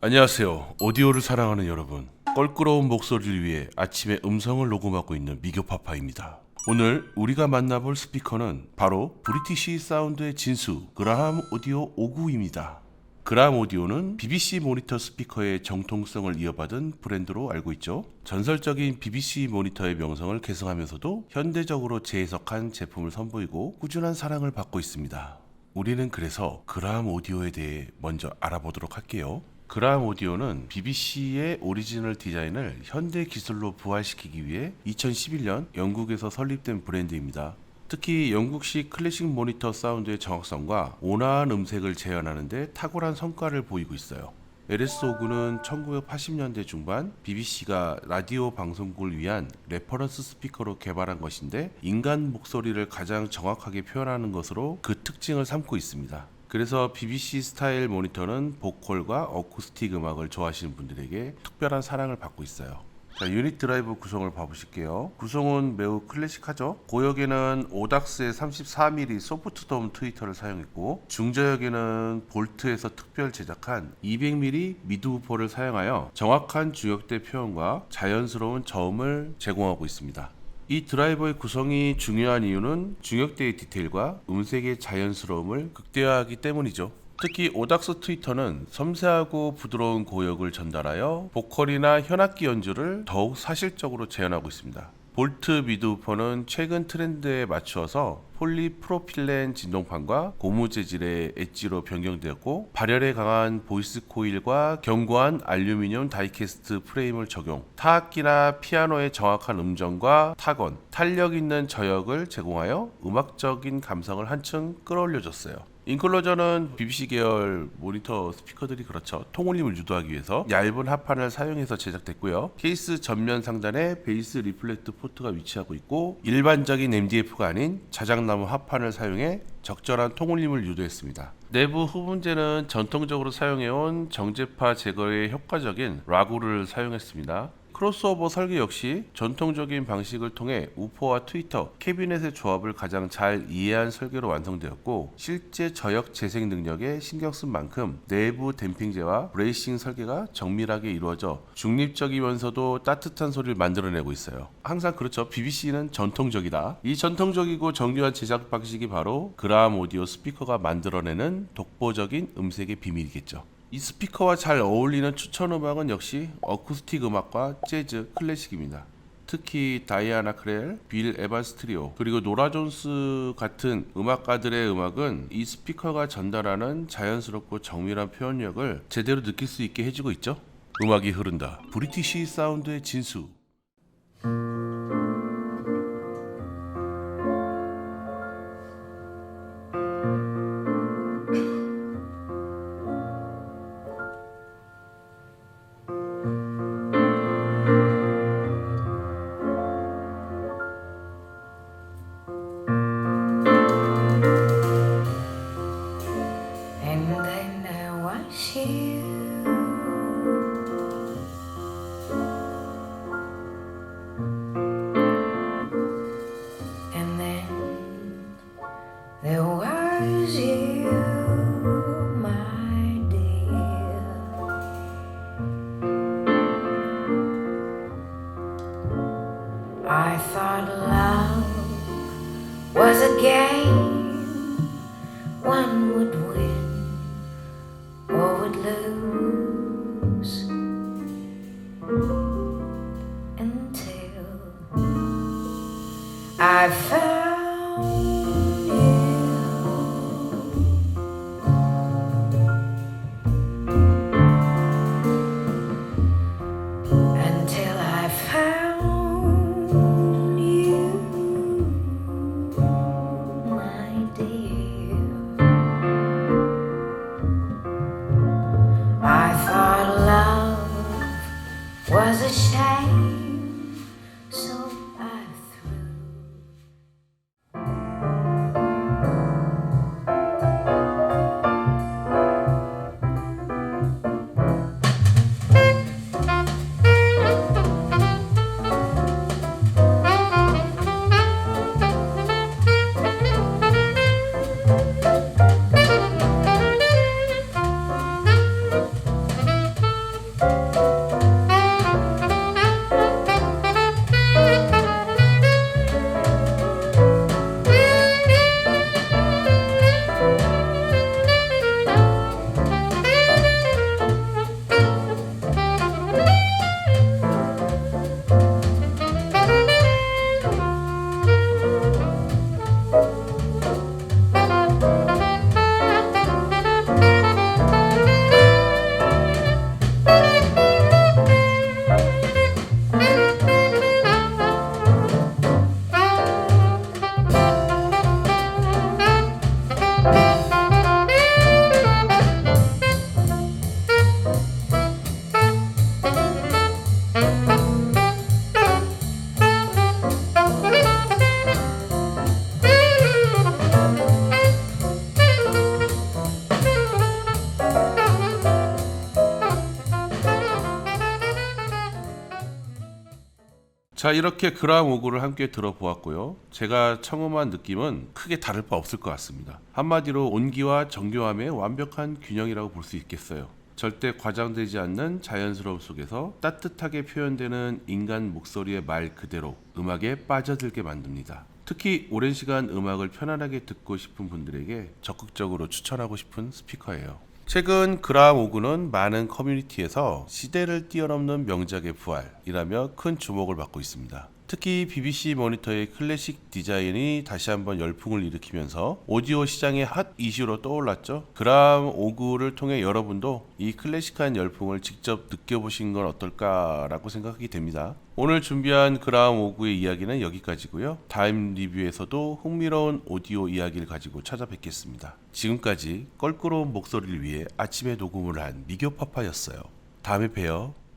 안녕하세요. 오디오를 사랑하는 여러분. 껄끄러운 목소리를 위해 아침에 음성을 녹음하고 있는 미교파파입니다. 오늘 우리가 만나볼 스피커는 바로 브리티시 사운드의 진수 그라함 오디오 59입니다. 그라함 오디오는 BBC 모니터 스피커의 정통성을 이어받은 브랜드로 알고 있죠. 전설적인 BBC 모니터의 명성을 계승하면서도 현대적으로 재해석한 제품을 선보이고 꾸준한 사랑을 받고 있습니다. 우리는 그래서 그라함 오디오에 대해 먼저 알아보도록 할게요. 그라함 오디오는 BBC의 오리지널 디자인을 현대 기술로 부활시키기 위해 2011년 영국에서 설립된 브랜드입니다. 특히 영국식 클래식 모니터 사운드의 정확성과 온화한 음색을 재현하는데 탁월한 성과를 보이고 있어요. LS59는 1980년대 중반 BBC가 라디오 방송국을 위한 레퍼런스 스피커로 개발한 것인데 인간 목소리를 가장 정확하게 표현하는 것으로 그 특징을 삼고 있습니다. 그래서 BBC 스타일 모니터는 보컬과 어쿠스틱 음악을 좋아하시는 분들에게 특별한 사랑을 받고 있어요. 자, 유닛 드라이브 구성을 봐보실게요. 구성은 매우 클래식하죠. 고역에는 오닥스의 34mm 소프트돔 트위터를 사용했고 중저역에는 볼트에서 특별 제작한 200mm 미드우퍼를 사용하여 정확한 중역대 표현과 자연스러운 저음을 제공하고 있습니다. 이 드라이버의 구성이 중요한 이유는 중역대의 디테일과 음색의 자연스러움을 극대화하기 때문이죠. 특히 오닥스 트위터는 섬세하고 부드러운 고역을 전달하여 보컬이나 현악기 연주를 더욱 사실적으로 재현하고 있습니다. 볼트 미드우퍼는 최근 트렌드에 맞추어서 폴리프로필렌 진동판과 고무 재질의 엣지로 변경되었고 발열에 강한 보이스 코일과 견고한 알루미늄 다이캐스트 프레임을 적용 타악기나 피아노의 정확한 음정과 타건, 탄력 있는 저역을 제공하여 음악적인 감성을 한층 끌어올려줬어요. 인클로저는 BBC 계열 모니터 스피커들이 그렇죠. 통울림을 유도하기 위해서 얇은 합판을 사용해서 제작됐고요. 케이스 전면 상단에 베이스 리플렉트 포트가 위치하고 있고 일반적인 MDF가 아닌 자작나무 합판을 사용해 적절한 통울림을 유도했습니다. 내부 후분재는 전통적으로 사용해온 정제파 제거에 효과적인 라구를 사용했습니다. 크로스오버 설계 역시 전통적인 방식을 통해 우퍼와 트위터, 캐비넷의 조합을 가장 잘 이해한 설계로 완성되었고 실제 저역 재생 능력에 신경 쓴 만큼 내부 댐핑제와 브레이싱 설계가 정밀하게 이루어져 중립적이면서도 따뜻한 소리를 만들어내고 있어요. 항상 그렇죠. BBC는 전통적이다. 이 전통적이고 정교한 제작 방식이 바로 그라함 오디오 스피커가 만들어내는 독보적인 음색의 비밀이겠죠. 이 스피커와 잘 어울리는 추천 음악은 역시 어쿠스틱 음악과 재즈, 클래식입니다. 특히 다이아나 크렐, 빌 에반스 트리오, 그리고 노라 존스 같은 음악가들의 음악은 이 스피커가 전달하는 자연스럽고 정밀한 표현력을 제대로 느낄 수 있게 해주고 있죠. 음악이 흐른다. 브리티시 사운드의 진수. Would lose. 자 이렇게 그라음 오구를 함께 들어보았고요. 제가 청음한 느낌은 크게 다를 바 없을 것 같습니다. 한마디로 온기와 정교함의 완벽한 균형이라고 볼 수 있겠어요. 절대 과장되지 않는 자연스러움 속에서 따뜻하게 표현되는 인간 목소리의 말 그대로 음악에 빠져들게 만듭니다. 특히 오랜 시간 음악을 편안하게 듣고 싶은 분들에게 적극적으로 추천하고 싶은 스피커예요. 최근 그라음 오구는 많은 커뮤니티에서 시대를 뛰어넘는 명작의 부활이라며 큰 주목을 받고 있습니다. 특히 BBC 모니터의 클래식 디자인이 다시 한번 열풍을 일으키면서 오디오 시장의 핫 이슈로 떠올랐죠. 그라음 오구를 통해 여러분도 이 클래식한 열풍을 직접 느껴보신 건 어떨까라고 생각이 됩니다. 오늘 준비한 그라음 오구의 이야기는 여기까지고요. 다음 리뷰에서도 흥미로운 오디오 이야기를 가지고 찾아뵙겠습니다. 지금까지 껄끄러운 목소리를 위해 아침에 녹음을 한 미교 파파였어요. 다음에 봬요.